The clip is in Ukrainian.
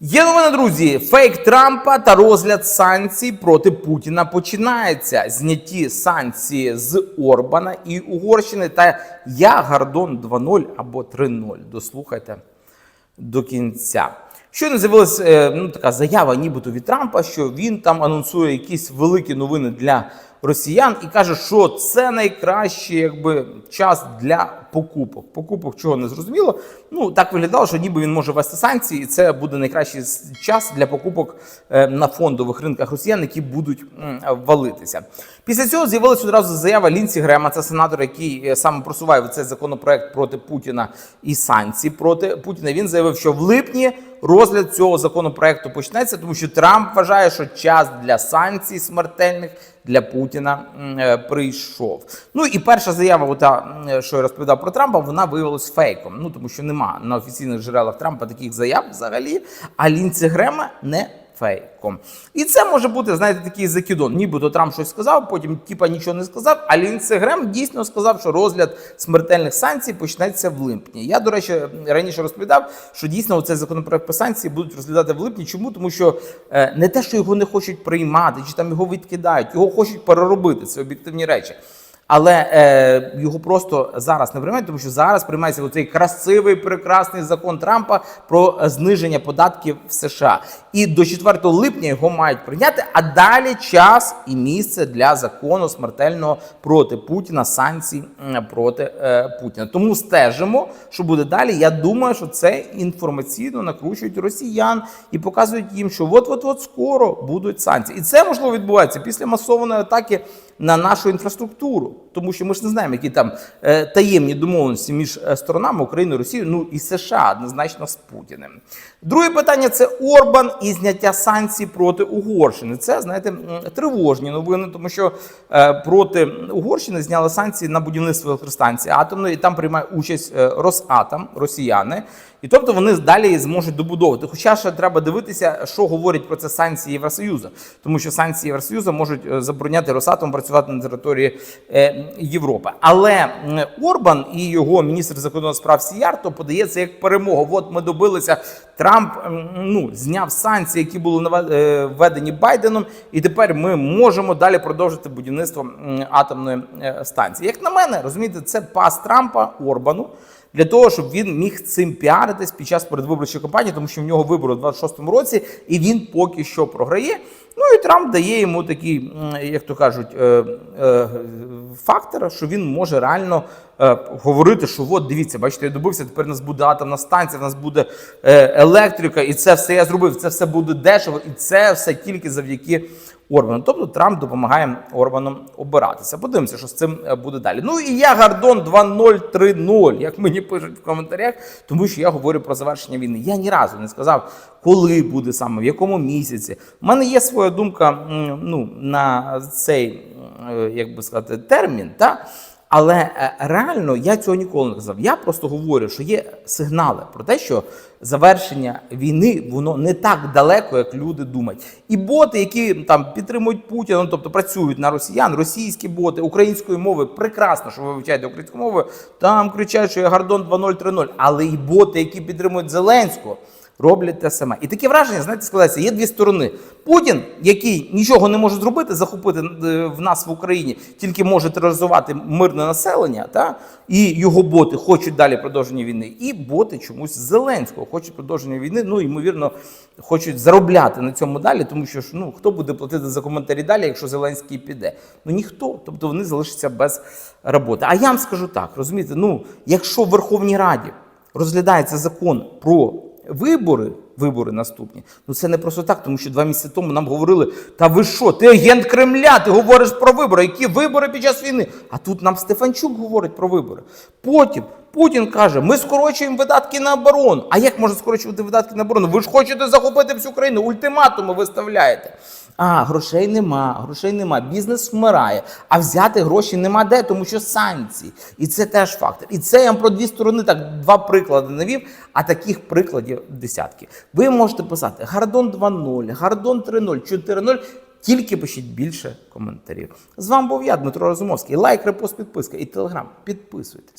Є новина, друзі. Фейк Трампа та розгляд санкцій проти Путіна починається. Зняті санкції з Орбана і Угорщини. Та я Гордон 2.0 або 3.0. Дослухайте до кінця. Щойно з'явилася е, ну, така заява, нібито від Трампа, що він там анонсує якісь великі новини для росіян і каже, що це найкращий якби час для покупок. Покупок чого не зрозуміло. Ну так виглядало, що ніби він може ввести санкції, і це буде найкращий час для покупок е, на фондових ринках росіян, які будуть валитися. Після цього з'явилася одразу заява Лінсі Грема, це сенатор, який е, саме просуває цей законопроект проти Путіна і санкцій проти Путіна. Він заявив, що в липні розгляд цього законопроекту почнеться, тому що Трамп вважає, що час для санкцій смертельних для Путіна е, прийшов. Ну і перша заява, ота, м, що я розповідав про Трампа, вона виявилась фейком. Ну тому що нема на офіційних джерелах Трампа таких заяв взагалі. А Лінці Грема не фейком. І це може бути, знаєте, такий закидон. Нібито Трамп щось сказав, потім типа нічого не сказав. А Лінці Грем дійсно сказав, що розгляд смертельних санкцій почнеться в липні. Я, до речі, раніше розповідав, що дійсно цей законопроект по санкції будуть розглядати в липні. Чому? Тому що е, не те, що його не хочуть приймати, чи там його відкидають, його хочуть переробити. Це об'єктивні речі. Але е, його просто зараз не приймають, тому що зараз приймається оцей красивий, прекрасний закон Трампа про е, зниження податків в США. І до 4 липня його мають прийняти. А далі час і місце для закону смертельного проти Путіна, санкцій проти е, Путіна. Тому стежимо, що буде далі. Я думаю, що це інформаційно накручують росіян і показують їм, що от-от-от скоро будуть санкції. І це можливо відбувається після масованої атаки на нашу інфраструктуру, тому що ми ж не знаємо, які там е, таємні домовленості між е, сторонами України, Росією, ну і США однозначно з Путіним. Друге питання це Орбан і зняття санкцій проти Угорщини. Це знаєте тривожні новини, тому що е, проти Угорщини зняли санкції на будівництво електростанції атомної, і там приймає участь Росатом, росіяни. І тобто вони далі зможуть добудовувати. Хоча ще треба дивитися, що говорять про це санкції Євросоюзу, тому що санкції Євросоюзу можуть забороняти Росатом працювати на території е, Європи. Але Орбан і його міністр закордонних справ Сіярто подається як перемога. От ми добилися. Трамп ну зняв санкції, які були е, введені Байденом, і тепер ми можемо далі продовжити будівництво атомної е, станції. Як на мене, розумієте, це пас Трампа Орбану для того, щоб він міг цим піаритись під час передвиборчої кампанії, тому що в нього вибори у 26-му році, і він поки що програє. Ну і Трамп дає йому такі, як то кажуть, е, що він може реально е, говорити, що от дивіться, бачите, я добився, тепер нас буде атомна станція, у нас буде е, електрика, і це все я зробив. Це все буде дешево, і це все тільки завдяки Орбану. Тобто Трамп допомагає Орбану обиратися. Подивимося, що з цим е, буде далі. Ну і я Гордон 2030, як мені пишуть в коментарях, тому що я говорю про завершення війни. Я ні разу не сказав, коли буде саме, в якому місяці. У мене є своя думка ну, на цей, як би сказати, термін. Та? Але е, реально я цього ніколи не казав. Я просто говорю, що є сигнали про те, що завершення війни воно не так далеко, як люди думають. І боти, які там підтримують Путіна, ну, тобто працюють на росіян, російські боти української мови, прекрасно, що ви вивчаєте українську мову. Там кричать, що я Гордон 2030. Але і боти, які підтримують Зеленського. Роблять те саме. І таке враження, знаєте, складається, є дві сторони. Путін, який нічого не може зробити, захопити е, в нас в Україні, тільки може тероризувати мирне населення, та? і його боти хочуть далі продовження війни. І боти чомусь Зеленського хочуть продовження війни. Ну, ймовірно, хочуть заробляти на цьому далі, тому що ну, хто буде платити за коментарі далі, якщо Зеленський піде? Ну ніхто. Тобто вони залишаться без роботи. А я вам скажу так: розумієте, ну, якщо в Верховній Раді розглядається закон про вибори, вибори наступні, ну це не просто так, тому що два місяці тому нам говорили: та ви що, ти агент Кремля, ти говориш про вибори, які вибори під час війни? А тут нам Стефанчук говорить про вибори. Потім Путін каже: ми скорочуємо видатки на оборону. А як можна скорочувати видатки на оборону? Ви ж хочете захопити всю країну, ультиматуми виставляєте. А, грошей нема, грошей нема, бізнес вмирає. А взяти гроші нема де, тому що санкції. І це теж фактор. І це я вам про дві сторони, так два приклади навів, а таких прикладів десятки. Ви можете писати Гардон 2.0, Гардон 3.0, 4.0. Тільки пишіть більше коментарів. З вами був я, Дмитро Розумовський. Лайк, репост, підписка і телеграм. Підписуйтесь.